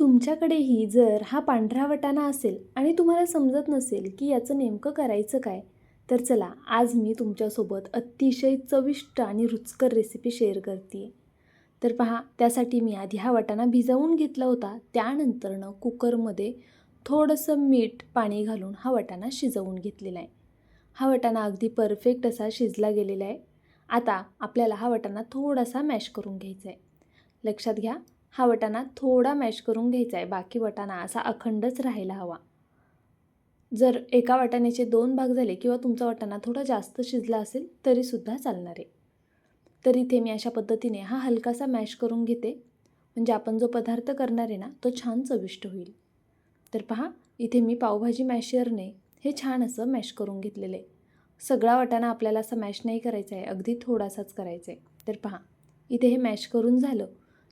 तुमच्याकडेही जर हा पांढरा वटाणा असेल आणि तुम्हाला समजत नसेल की याचं नेमकं करायचं काय तर चला आज मी तुमच्यासोबत अतिशय चविष्ट आणि रुचकर रेसिपी शेअर करते. तर पहा त्यासाठी मी आधी हा वाटाणा भिजवून घेतला होता. त्यानंतरनं कुकरमध्ये थोडंसं मीठ पाणी घालून हा वाटाणा शिजवून घेतलेला आहे. हा वाटाणा अगदी परफेक्ट असा शिजला गेलेला आहे. आता आपल्याला हा वाटाणा थोडासा मॅश करून घ्यायचा आहे. लक्षात घ्या हा वटाणा थोडा मॅश करून घ्यायचा आहे. बाकी वटाणा असा अखंडच राहायला हवा. जर एका वाटाण्याचे दोन भाग झाले किंवा तुमचा वाटाणा थोडा जास्त शिजला असेल तरीसुद्धा चालणार आहे. तर इथे मी अशा पद्धतीने हा हलकासा मॅश करून घेते. म्हणजे आपण जो पदार्थ करणार आहे ना तो छान चविष्ट होईल. तर पहा इथे मी पावभाजी मॅशरने हे छान असं मॅश करून घेतलेलं आहे. सगळा वाटाणा आपल्याला असं मॅश नाही करायचा आहे अगदी थोडासाच करायचा आहे. तर पहा इथे हे मॅश करून झालं.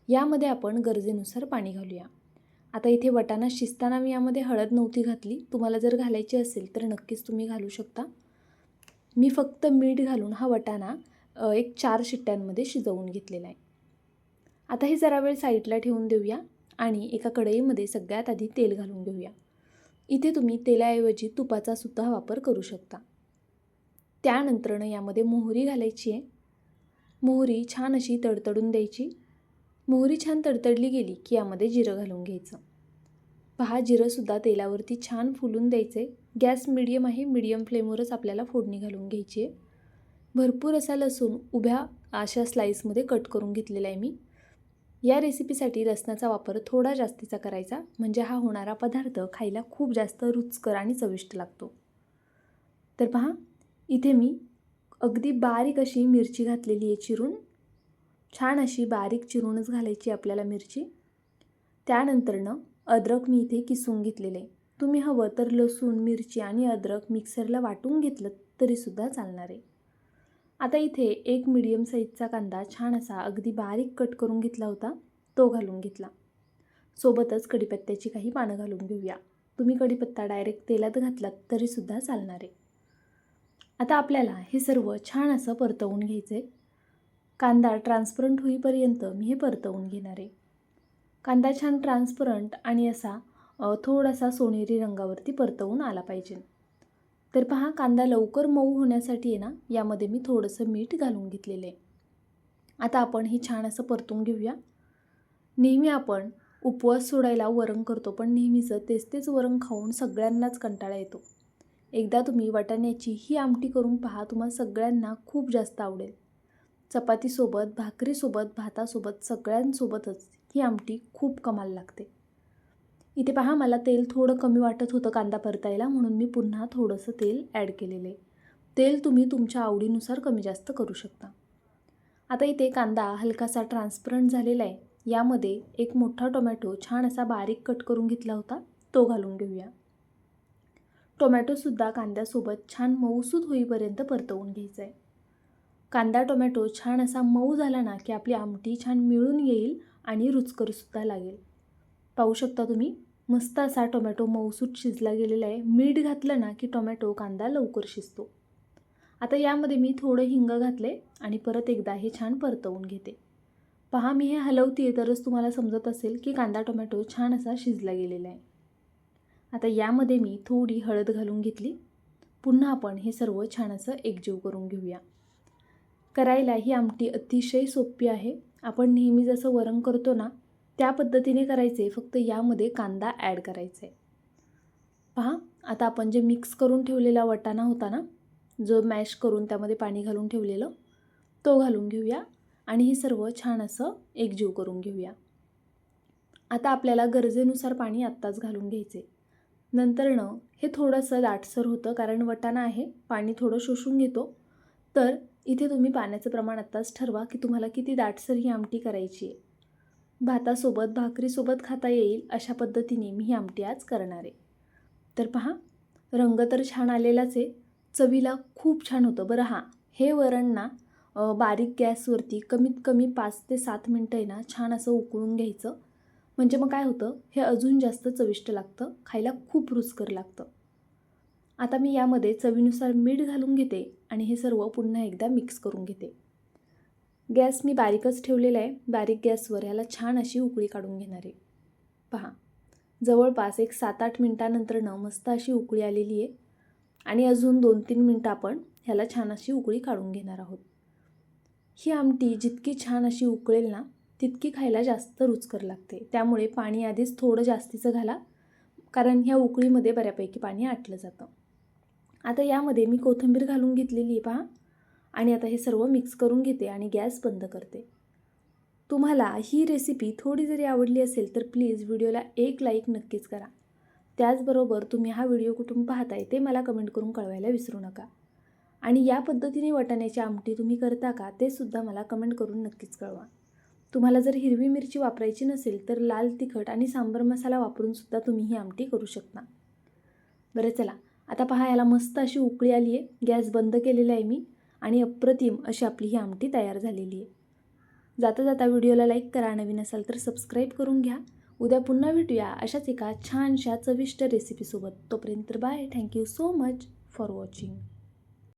यामध्ये आपण गरजेनुसार पाणी घालूया. आता इथे वटाणा शिजताना मी यामध्ये हळद नव्हती घातली. तुम्हाला जर घालायची असेल तर नक्कीच तुम्ही घालू शकता. मी फक्त मीठ घालून हा वटाणा एक चार शिट्ट्यांमध्ये शिजवून घेतलेला आहे. आता हे जरा वेळ साईडला ठेवून देऊया आणि एका कढईमध्ये सगळ्यात आधी तेल घालून घेऊया. इथे तुम्ही तेलाऐवजी तुपाचा सुद्धा वापर करू शकता. त्यानंतरनं यामध्ये मोहरी घालायची आहे. मोहरी छान अशी तडतडून द्यायची. मोहरी छान तडतडली गेली की यामध्ये जिरं घालून घ्यायचं. पहा जिरंसुद्धा तेलावरती छान फुलून द्यायचं. आहे गॅस मिडियम आहे मिडियम फ्लेमवरच आपल्याला फोडणी घालून घ्यायची आहे. भरपूर असा लसूण उभ्या अशा स्लाईसमध्ये कट करून घेतलेला आहे मी. या रेसिपीसाठी लसणाचा वापर थोडा जास्तीचा करायचा म्हणजे हा होणारा पदार्थ खायला खूप जास्त रुचकर आणि चविष्ट लागतो. तर पहा इथे मी अगदी बारीक अशी मिरची घातलेली आहे चिरून. छान अशी बारीक चिरूनच घालायची आपल्याला मिरची. त्यानंतरनं अद्रक मी इथे किसून घेतलेले. आहे तुम्ही हवं तर लसूण मिरची आणि अद्रक मिक्सरला वाटून घेतलं तरीसुद्धा चालणार आहे. आता इथे एक मिडियम साईजचा कांदा छान असा अगदी बारीक कट करून घेतला होता तो घालून घेतला. सोबतच कढीपत्त्याची काही पानं घालून घेऊया. तुम्ही कढीपत्ता डायरेक्ट तेलात घातलात तरीसुद्धा चालणार आहे. आता आपल्याला हे सर्व छान असं परतवून घ्यायचं आहे कांदा ट्रान्सपरंट होईपर्यंत मी हे परतवून घेणार आहे. कांदा छान ट्रान्सपरंट आणि असा थोडासा सोनेरी रंगावरती परतवून आला पाहिजे. तर पहा कांदा लवकर मऊ होण्यासाठी आहे ना यामध्ये मी थोडंसं मीठ घालून घेतलेलं आहे. आता आपण हे छान असं परतून घेऊया. नेहमी आपण उपवास सोडायला वरण करतो पण नेहमीचं तेच तेच वरण खाऊन सगळ्यांनाच कंटाळा येतो. एकदा तुम्ही वाटाण्याची ही आमटी करून पहा तुम्हाला सगळ्यांना खूप जास्त आवडेल. चपातीसोबत भाकरीसोबत भातासोबत सगळ्यांसोबतच ही आमटी खूप कमाल लागते. इथे पहा मला तेल थोडं कमी वाटत होतं कांदा परतायला म्हणून मी पुन्हा थोडंसं तेल ॲड केलेलं आहे. तेल तुम्ही तुमच्या आवडीनुसार कमी जास्त करू शकता. आता इथे कांदा हलकासा ट्रान्सपरंट झालेला आहे. यामध्ये एक मोठा टोमॅटो छान असा बारीक कट करून घेतला होता तो घालून घेऊया. टोमॅटोसुद्धा कांद्यासोबत छान मऊसूद होईपर्यंत परतवून घ्यायचा आहे कांदा टोमॅटो छान असा मऊ झाला ना की आपली आमटी छान मिळून येईल आणि रुचकरसुद्धा लागेल. पाहू शकता तुम्ही मस्त असा टोमॅटो मऊसूट शिजला गेलेला आहे. मीठ घातलं ना की टोमॅटो कांदा लवकर शिजतो. आता यामध्ये मी थोडं हिंग घातले आणि परत एकदा हे छान परतवून घेते. पहा मी हे हलवते तरच तुम्हाला समजत असेल की कांदा टोमॅटो छान असा शिजला गेलेला आहे. आता यामध्ये मी थोडी हळद घालून घेतली. पुन्हा आपण हे सर्व छान असं एकजीव करून घेऊया. करायला ही आमटी अतिशय सोपी आहे. आपण नेहमी जसं वरण करतो ना त्या पद्धतीने करायचे फक्त यामध्ये कांदा ॲड करायचा. आहे पहा आता आपण जे मिक्स करून ठेवलेला वटाणा होता ना जो मॅश करून त्यामध्ये पाणी घालून ठेवलेलं तो घालून घेऊया आणि हे सर्व छान असं एकजीव करून घेऊया. आता आपल्याला गरजेनुसार पाणी आत्ताच घालून घ्यायचे. नंतरनं हे थोडंसं दाटसर होतं कारण वटाणा आहे पाणी थोडं शोषून घेतो. तर इथे तुम्ही पाण्याचं प्रमाण आत्ताच ठरवा की तुम्हाला किती दाटसर ही आमटी करायची आहे. भातासोबत भाकरीसोबत खाता येईल अशा पद्धतीने मी ही आमटी आज करणार आहे. तर पहा रंग तर छान आलेलाच आहे. चवीला खूप छान होतं. बरं हां हे वरण ना बारीक गॅसवरती कमीत कमी पाच ते सात मिनटं आहे ना छान असं उकळून घ्यायचं. म्हणजे मग काय होतं हे अजून जास्त चविष्ट लागतं खायला खूप रुचकर लागतं. आता मी यामध्ये चवीनुसार मीठ घालून घेते आणि हे सर्व पुन्हा एकदा मिक्स करून घेते. गॅस मी बारीकच ठेवलेला आहे. बारीक गॅसवर याला छान अशी उकळी काढून घेणार. आहे पहा जवळपास एक सात आठ मिनटानंतरनं मस्त अशी उकळी आलेली आहे. आणि अजून दोन तीन मिनटं आपण ह्याला छान अशी उकळी काढून घेणार आहोत. ही आमटी जितकी छान अशी उकळेल ना तितकी खायला जास्त रुचकर लागते. त्यामुळे पाणी आधीच थोडं जास्तीचं घाला कारण ह्या उकळीमध्ये बऱ्यापैकी पाणी आटलं जातं. आता यामध्ये मी कोथिंबीर घालून घेतलेली आहे पहा. आणि आता हे सर्व मिक्स करून घेते आणि गॅस बंद करते. तुम्हाला ही रेसिपी थोडी जरी आवडली असेल तर प्लीज व्हिडिओला एक लाईक नक्कीच करा. त्याचबरोबर तुम्ही हा व्हिडिओ कुठून पाहताय ते मला कमेंट करून कळवायला विसरू नका. आणि या पद्धतीने वाटाण्याची आमटी तुम्ही करता का ते सुद्धा मला कमेंट करून नक्कीच कळवा. तुम्हाला जर हिरवी मिरची वापरायची नसेल तर लाल तिखट आणि सांबर मसाला वापरून सुद्धा तुम्ही ही आमटी करू शकता. बरं चला. आता पहा याला मस्त अशी उकळी आली आहे. गॅस बंद केलेला आहे मी आणि अप्रतिम अशी आपली ही आमटी तयार झालेली आहे. जाता जाता व्हिडिओला लाईक करा नवीन असाल तर सबस्क्राईब करून घ्या. उद्या पुन्हा भेटूया अशाच एका छानशा चविष्ट रेसिपीसोबत. तोपर्यंत bye thank you so much for watching